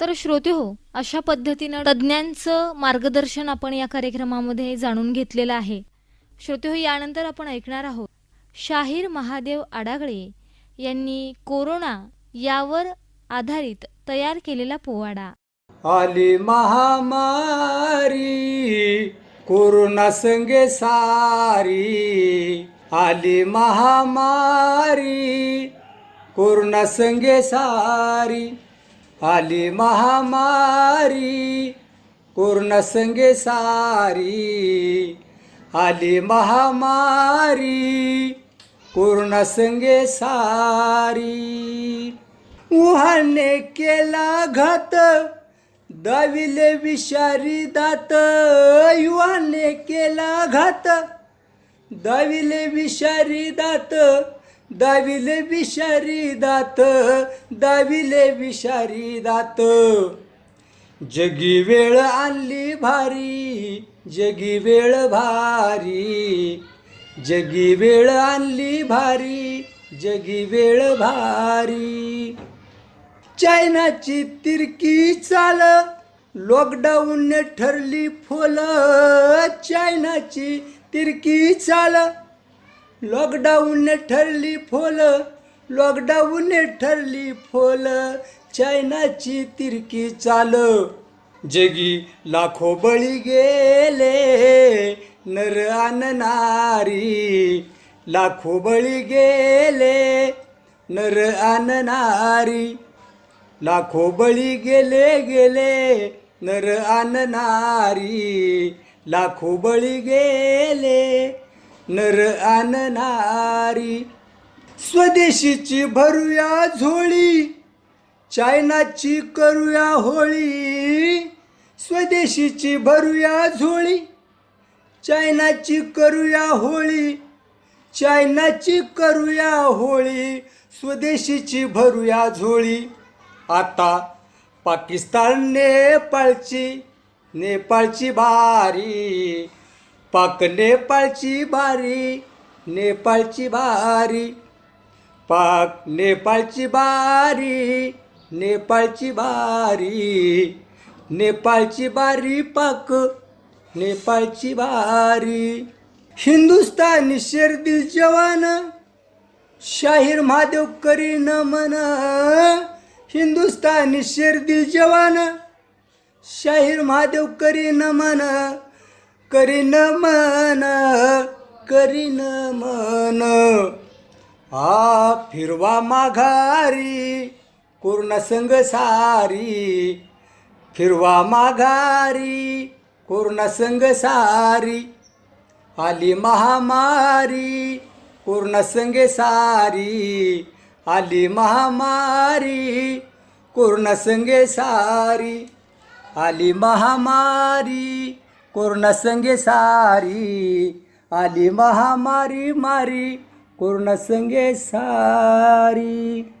तर श्रोते हो अशा पद्धतीनं तज्ज्ञांचं मार्गदर्शन आपण या कार्यक्रमामध्ये जाणून घेतलेलं आहे. श्रोते हो यानंतर आपण ऐकणार आहोत. शाहीर महादेव आडागळे यांनी कोरोना यावर आधारित तयार केलेला पोवाडा. आली महामारी कोरोना संगे सारी. आली महामारी कोरोना संगे सारी. आली महामारी कोरोना संगे सारी. आली महामारी कोरोना संगे सारी. उहाने केला घात दाविले विषारी दात. युहाने केला घात दाविले विषारी दात. दाविले विषारी दात दाविले विषारी दात. जगी वेळ आणली भारी जगी वेळ भारी. जगी वेळ आणली भारी जगी वेळ भारी. चायनाची तिरकी चाल लॉकडाऊनने ठरली फोल. चायनाची तिरकी चाल लॉकडाऊन ठरली फोल लॉकडाऊन ठरली फोल चायनाची तिरकी चाल. जगी लाखो बळी गेले नर आन नारी लाखो बळी गेले नर आन नारी लाखो बळी गेले गेले नर आन नारी लाखो बळी गेले नर आननारी. स्वदेशीची भरूया झोळी चायनाची करूया होळी. स्वदेशीची भरूया झोळी चायनाची करूया होळी. चायनाची करूया होळी स्वदेशीची भरूया झोळी. आता पाकिस्तान नेपाळची नेपाळची भारी पाक नेपाळची भारी नेपाळची भारी. पाक नेपाळची बारी नेपाळची बारी नेपाळची बारी पाक नेपाळची बारी हिंदुस्तानी शेरदिल जवान शाहीर महादेव करी नमन हिंदुस्तानी शेरदिल जवान शाहीर महादेव करी नमन करीन मन करीन मन. आ फिरवा माघारी कोरोना संग सारी. फिरवा माघारी कोरोना संग सारी. आली महामारी कोरोना संगे सारी. आली महामारी कोरोना संगे सारी. आली महामारी कोरोना संगे सारी आली महामारी मारी कोरोना संगे सारी.